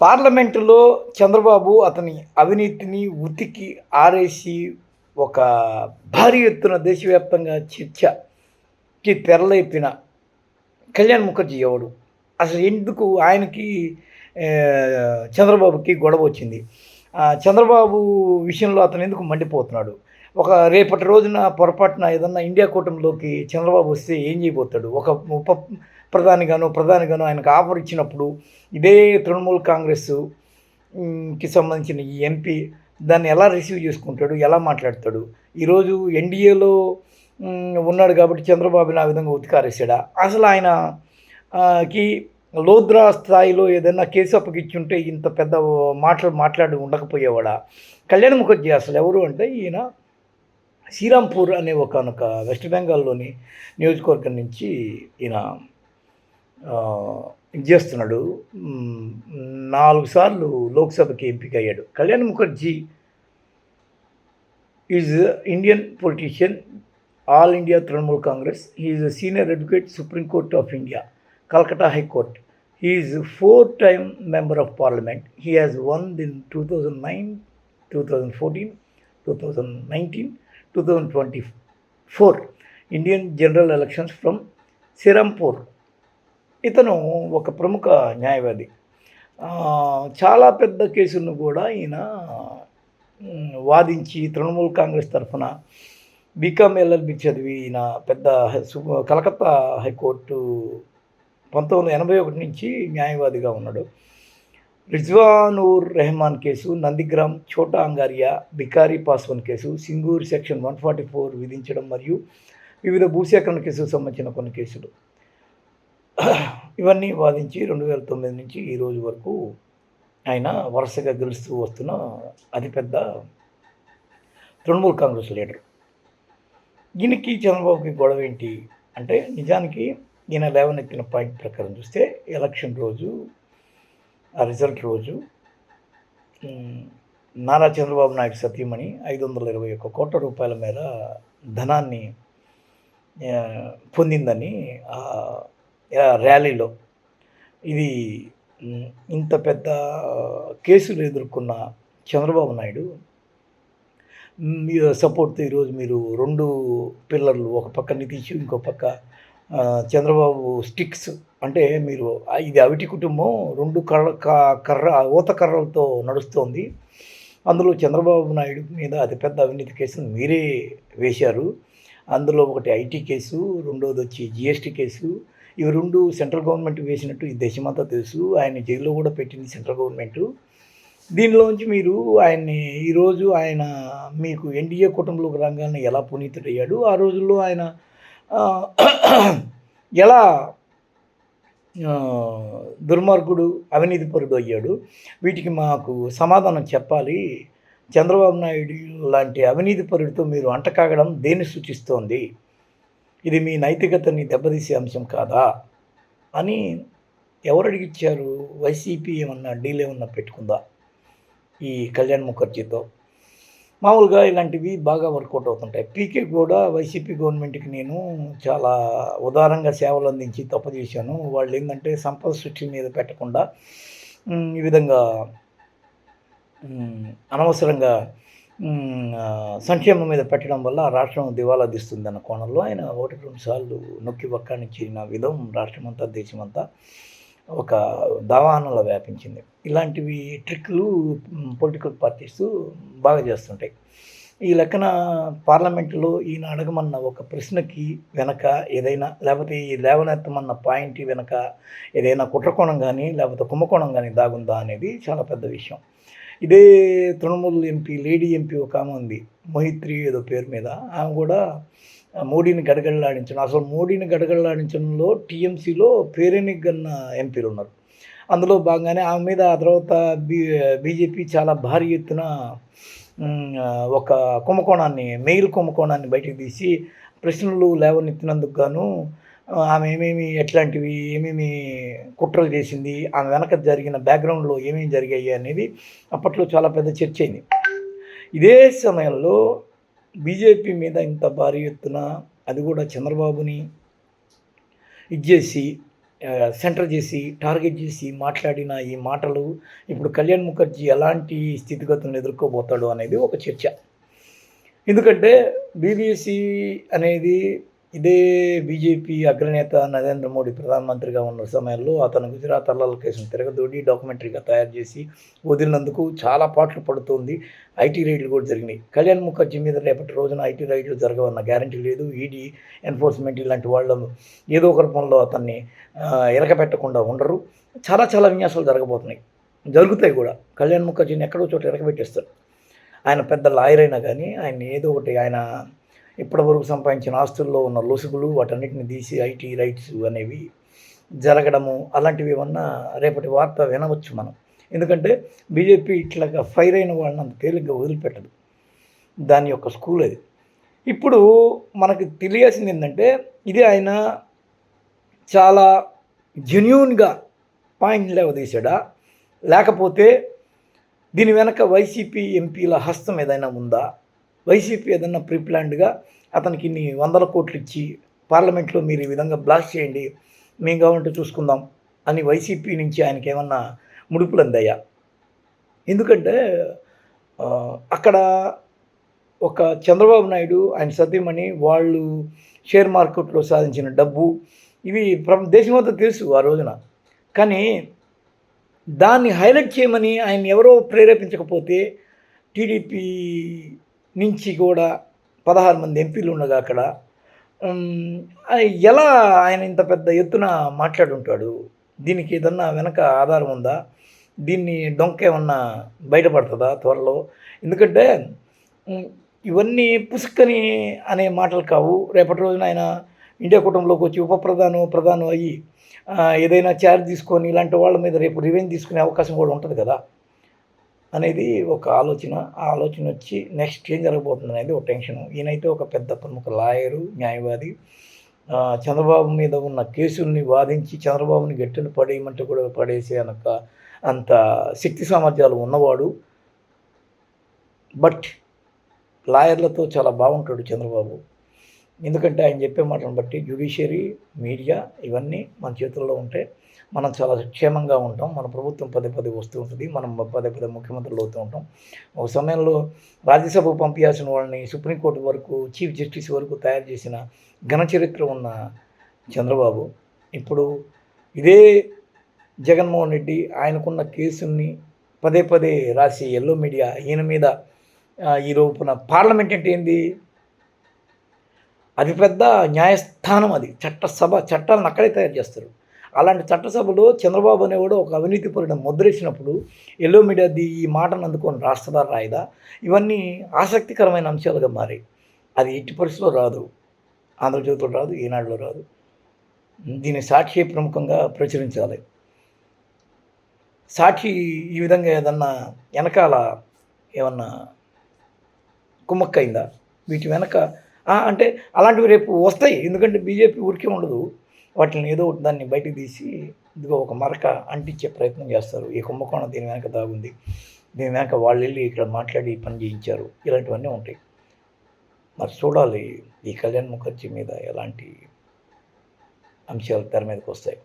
పార్లమెంటులో చంద్రబాబు అతని అవినీతిని ఉతికి ఆరేసి ఒక భారీ ఎత్తున దేశవ్యాప్తంగా చర్చకి తెరలేపిన కళ్యాణ్ ముఖర్జీ ఎవడు అసలు ఎందుకు ఆయనకి చంద్రబాబుకి గొడవ వచ్చింది? చంద్రబాబు విషయంలో అతను ఎందుకు మండిపోతున్నాడు? ఒక రేపటి రోజున పొరపాటున ఏదన్నా ఇండియా కూటమిలోకి చంద్రబాబు వస్తే ఏం చేయబోతాడు? ఒక ఉప ప్రధానిగాను ప్రధానిగాను ఆయనకు ఆఫర్ ఇచ్చినప్పుడు ఇదే తృణమూల్ కాంగ్రెస్కి సంబంధించిన ఈ ఎంపీ దాన్ని ఎలా రిసీవ్ చేసుకుంటాడు ఎలా మాట్లాడతాడు? ఈరోజు ఎన్డీఏలో ఉన్నాడు కాబట్టి చంద్రబాబుని ఆ విధంగా ఉతికారేసాడా అసలు ఆయన కి లోద్రా స్థాయిలో ఏదైనా కేసు అప్పగిచ్చుంటే ఇంత పెద్ద మాటలు మాట్లాడి ఉండకపోయేవాడా? కళ్యాణ్ ముఖర్జీ అసలు ఎవరు అంటే ఈయన శ్రీరాంపూర్ అనే ఒకనొక వెస్ట్ బెంగాల్లోని నియోజకవర్గం నుంచి ఈయన చేస్తున్నాడు. నాలుగు సార్లు లోక్సభకి ఎంపిక అయ్యాడు Kalyan Mukherjee is Indian politician All India Trinamool Congress is a senior advocate supreme court of India Calcutta high court. He is four time member of parliament. He has won in two thousand nine two thousand fourteen two thousand nineteen two thousand twenty four. Indian general elections from Serampore. ఇతను ఒక ప్రముఖ న్యాయవాది. చాలా పెద్ద కేసులను కూడా ఈయన వాదించి తృణమూల్ కాంగ్రెస్ తరఫున బీకామ్ ఎల్ఎల్బి చదివి ఈయన పెద్ద కలకత్తా హైకోర్టు పంతొమ్మిది వందల ఎనభై ఒకటి నుంచి న్యాయవాదిగా ఉన్నాడు. Rizwanur Rahman case Nandigram Chhota Angaria Bikari Paswan case Singur section one forty four విధించడం మరియు వివిధ భూసేకరణ కేసుకు సంబంధించిన కొన్ని కేసులు. ఇవన్నీ వాదించి రెండు వేల తొమ్మిది నుంచి ఈ రోజు వరకు ఆయన వరుసగా గెలుస్తూ వస్తున్న అతిపెద్ద తృణమూల్ కాంగ్రెస్ లీడర్. ఈయనకి చంద్రబాబుకి గొడవ ఏంటి అంటే నిజానికి ఈయన లేవనెత్తిన పాయింట్ ప్రకారం చూస్తే ఎలక్షన్ రోజు ఆ రిజల్ట్ రోజు నారా చంద్రబాబు నాయుడు సతీమణి ఐదు వందల ఇరవై ఒక్క కోట్ల రూపాయల మేర ధనాన్ని పొందిందని ర్యాలీలో. ఇది ఇంత పెద్ద కేసులు ఎదుర్కొన్న చంద్రబాబు నాయుడు మీ సపోర్ట్తో ఈరోజు మీరు రెండు పిల్లర్లు ఒక పక్క నితీష్ ఇంకో పక్క చంద్రబాబు స్టిక్స్ అంటే మీరు ఇది అవిటి కుటుంబం రెండు కర్ర కర్ర ఊత కర్రలతో నడుస్తోంది. అందులో చంద్రబాబు నాయుడు మీద అతిపెద్ద అవినీతి కేసును మీరే వేశారు. అందులో ఒకటి ఐటీ కేసు రెండోది వచ్చి జిఎస్టీ కేసు ఇవి రెండు సెంట్రల్ గవర్నమెంట్ వేసినట్టు ఈ దేశమంతా తెలుసు. ఆయన జైల్లో కూడా పెట్టింది సెంట్రల్ గవర్నమెంట్. దీనిలోంచి మీరు ఆయన్ని ఈరోజు ఆయన మీకు ఎన్డీఏ కుటుంబంలోకి రంగాన్ని ఎలా పునీతుడయ్యాడు? ఆ రోజుల్లో ఆయన ఎలా దుర్మార్గుడు అవినీతిపరుడు అయ్యాడు వీటికి మాకు సమాధానం చెప్పాలి. చంద్రబాబు నాయుడు లాంటి అవినీతిపరుడితో మీరు అంటకాగడం దేన్ని సూచిస్తోంది? ఇది మీ నైతికతని దెబ్బతీసే అంశం కాదా? అని ఎవరు అడిగిచ్చారు? వైసీపీ ఏమన్నా డీల్ ఏమన్నా పెట్టుకుందా? ఈ కళ్యాణ్ ముఖర్జీతో. మామూలుగా ఇలాంటివి బాగా వర్కౌట్ అవుతుంటాయి. పీకే కూడా వైసీపీ గవర్నమెంట్కి నేను చాలా ఉదారంగా సేవలు అందించి తప్పు చేశాను. వాళ్ళు ఏంటంటే సంపద సృష్టి మీద పెట్టకుండా ఈ విధంగా అనవసరంగా సంక్షేమం మీద పెట్టడం వల్ల రాష్ట్రం దివాలా తీస్తుంది అన్న కోణంలో ఆయన ఒకటి రెండు సార్లు నొక్కి వక్కానిచ్చిన విధం రాష్ట్రమంతా దేశమంతా ఒక దావానంలో వ్యాపించింది. ఇలాంటివి ట్రిక్లు పొలిటికల్ పార్టీస్ బాగా చేస్తుంటాయి. ఈ లెక్కన పార్లమెంటులో ఈయన అడగమన్న ఒక ప్రశ్నకి వెనక ఏదైనా లేకపోతే ఈ లేవనెత్తమన్న పాయింట్ వెనక ఏదైనా కుట్రకోణం కానీ లేకపోతే కుంభకోణం కానీ దాగుందా అనేది చాలా పెద్ద విషయం. ఇదే తృణమూల్ ఎంపీ లేడీ ఎంపీ ఒక ఆమె ఉంది మొహిత్రి ఏదో పేరు మీద. ఆమె కూడా మోడీని గడగడలాడించడం అసలు మోడీని గడగడలాడించడంలో టీఎంసీలో పేరెనికి గన్న ఎంపీలు ఉన్నారు. అందులో భాగంగానే ఆమె మీద ఆ తర్వాత బీ బీజేపీ చాలా భారీ ఎత్తున ఒక కుంభకోణాన్ని మెయిల్ కుంభకోణాన్ని బయటకు తీసి ప్రశ్నలు లేవనెత్తినందుకు గాను ఆమె ఏమేమి ఎట్లాంటివి ఏమేమి కుట్రలు చేసింది ఆమె వెనక జరిగిన బ్యాక్గ్రౌండ్లో ఏమేమి జరిగాయి అనేది అప్పట్లో చాలా పెద్ద చర్చ అయింది. ఇదే సమయంలో బీజేపీ మీద ఇంత భారీ ఎత్తున అది కూడా చంద్రబాబుని ఇచ్చేసి సెంటర్ చేసి టార్గెట్ చేసి మాట్లాడిన ఈ మాటలు ఇప్పుడు కళ్యాణ్ ముఖర్జీ ఎలాంటి స్థితిగతులను ఎదుర్కోబోతాడు అనేది ఒక చర్చ. ఎందుకంటే బీబీసీ అనేది ఇదే బీజేపీ అగ్రనేత నరేంద్ర మోడీ ప్రధానమంత్రిగా ఉన్న సమయంలో అతను గుజరాత్ అల్లల కేసును తిరగదోడి డాక్యుమెంటరీగా తయారు చేసి వదిలినందుకు చాలా పాటలు పడుతోంది. ఐటీ రైడ్లు కూడా జరిగినాయి. కళ్యాణ్ ముఖర్జీ మీద రేపటి రోజున ఐటీ రైడ్లు జరగవన్న గ్యారంటీ లేదు. ఈడీ ఎన్ఫోర్స్మెంట్ ఇలాంటి వాళ్ళు ఏదో ఒక రూపంలో అతన్ని ఎరకబెట్టకుండా ఉండరు. చాలా చాలా విన్యాసాలు జరగబోతున్నాయి. జరుగుతాయి కూడా. కళ్యాణ్ ముఖర్జీని ఎక్కడో చోట ఎరకబెట్టేస్తారు ఆయన పెద్ద లాయర్ అయినా కానీ ఆయన ఏదో ఒకటి ఆయన ఇప్పటివరకు సంపాదించిన ఆస్తుల్లో ఉన్న లొసుగులు వాటన్నిటిని తీసి ఐటీ రైట్స్ అనేవి జరగడము అలాంటివి ఏమన్నా రేపటి వార్త వినవచ్చు మనం. ఎందుకంటే బీజేపీ ఇట్లాగా ఫైర్ అయిన వాళ్ళని అంత తేలిగ్గా వదిలిపెట్టదు. దాని యొక్క స్కూల్ అది. ఇప్పుడు మనకు తెలియాల్సింది ఏంటంటే ఇది ఆయన చాలా జెన్యున్గా పాయింట్ లేవదీశాడా? లేకపోతే దీని వెనక వైసీపీ ఎంపీల హస్తం ఏదైనా ఉందా? వైసీపీ ఏదన్నా ప్రీప్లాన్డ్గా అతనికి ఇన్ని వందల కోట్లు ఇచ్చి పార్లమెంట్లో మీరు ఈ విధంగా బ్లాక్ చేయండి మేము కావాలంటే చూసుకుందాం అని వైసీపీ నుంచి ఆయనకి ఏమన్నా ముడుపులు అందాయా? ఎందుకంటే అక్కడ ఒక చంద్రబాబు నాయుడు ఆయన సతీమణి వాళ్ళు షేర్ మార్కెట్లో సాధించిన డబ్బు ఇవి దేశమంతా తెలుసు ఆ రోజున. కానీ దాన్ని హైలైట్ చేయమని ఆయన ఎవరో ప్రేరేపించకపోతే టీడీపీ నుంచి కూడా పదహారు మంది ఎంపీలు ఉండగా అక్కడ ఎలా ఆయన ఇంత పెద్ద ఎత్తున మాట్లాడుంటాడు? దీనికి ఏదన్నా వెనక ఆధారం ఉందా? దీన్ని డొంక ఏమన్నా బయటపడుతుందా త్వరలో? ఎందుకంటే ఇవన్నీ పుసుక్కని అనే మాటలు కావు. రేపటి రోజున ఆయన ఇండియా కుటుంబంలోకి వచ్చి ఉప ప్రధానం ప్రధానం అయ్యి ఏదైనా ఛార్జ్ తీసుకొని ఇలాంటి వాళ్ళ మీద రేపు రివెంజ్ తీసుకునే అవకాశం కూడా ఉంటుంది కదా. అనేది ఒక ఆలోచన. ఆ ఆలోచన వచ్చి నెక్స్ట్ ఏం జరగబోతుంది అనేది ఒక టెన్షన్ ఈయనైతే ఒక పెద్ద ప్రముఖ లాయరు న్యాయవాది. చంద్రబాబు మీద ఉన్న కేసుల్ని వాదించి చంద్రబాబుని గట్టిని పడేయమంటే కూడా పడేసే అనక అంత శక్తి సామర్థ్యాలు ఉన్నవాడు. బట్ లాయర్లతో చాలా బాగుంటాడు చంద్రబాబు. ఎందుకంటే ఆయన చెప్పే మాటను బట్టి జ్యుడిషియరీ మీడియా ఇవన్నీ మన చేతుల్లో ఉంటే మనం చాలా క్షేమంగా ఉంటాం. మన ప్రభుత్వం పదే పదే వస్తూ ఉంటుంది. మనం పదే పదే ముఖ్యమంత్రులు అవుతూ ఉంటాం. ఒక సమయంలో రాజ్యసభకు పంపించాల్సిన వాళ్ళని సుప్రీంకోర్టు వరకు చీఫ్ జస్టిస్ వరకు తయారు చేసిన ఘన చరిత్ర ఉన్న చంద్రబాబు ఇప్పుడు ఇదే జగన్మోహన్ రెడ్డి ఆయనకున్న కేసుల్ని పదే పదే రాసి ఎల్లో మీడియా ఈయన మీద ఈ రూపున పార్లమెంట్ అంటే ఏంది? అది పెద్ద న్యాయస్థానం అది. చట్టసభ చట్టాలను అక్కడే తయారు చేస్తారు. అలాంటి చట్టసభలో చంద్రబాబు అనేవాడు ఒక అవినీతి పరుడు ముద్రేసినప్పుడు ఎల్లో మీడియా ఈ మాటను అందుకొని రాస్తారా రాయదా? ఇవన్నీ ఆసక్తికరమైన అంశాలుగా మారాయి. అది ఎట్టి పరిస్థితిలో రాదు. ఆంధ్రజ్యోతిలో రాదు ఈనాడులో రాదు. దీన్ని సాక్షి ప్రముఖంగా ప్రచురించాలి. సాక్షి ఈ విధంగా ఏదన్నా వెనకాల ఏమన్నా కుమ్మక్కైందా? వీటి వెనక అంటే అలాంటివి రేపు వస్తాయి. ఎందుకంటే బీజేపీ ఊరికే ఉండదు. వాటిని ఏదో దాన్ని బయటకు తీసి ఇదిగో ఒక మరక అంటించే ప్రయత్నం చేస్తారు. ఈ కుంభకోణం దీని వెనక దాగుంది. దీని వెనక వాళ్ళు వెళ్ళి ఇక్కడ మాట్లాడి పని చేయించారు. ఇలాంటివన్నీ ఉంటాయి. మరి చూడాలి. ఈ కళ్యాణ్ ముఖర్జీ మీద ఎలాంటి అంశాలు తెర మీదకి వస్తాయి?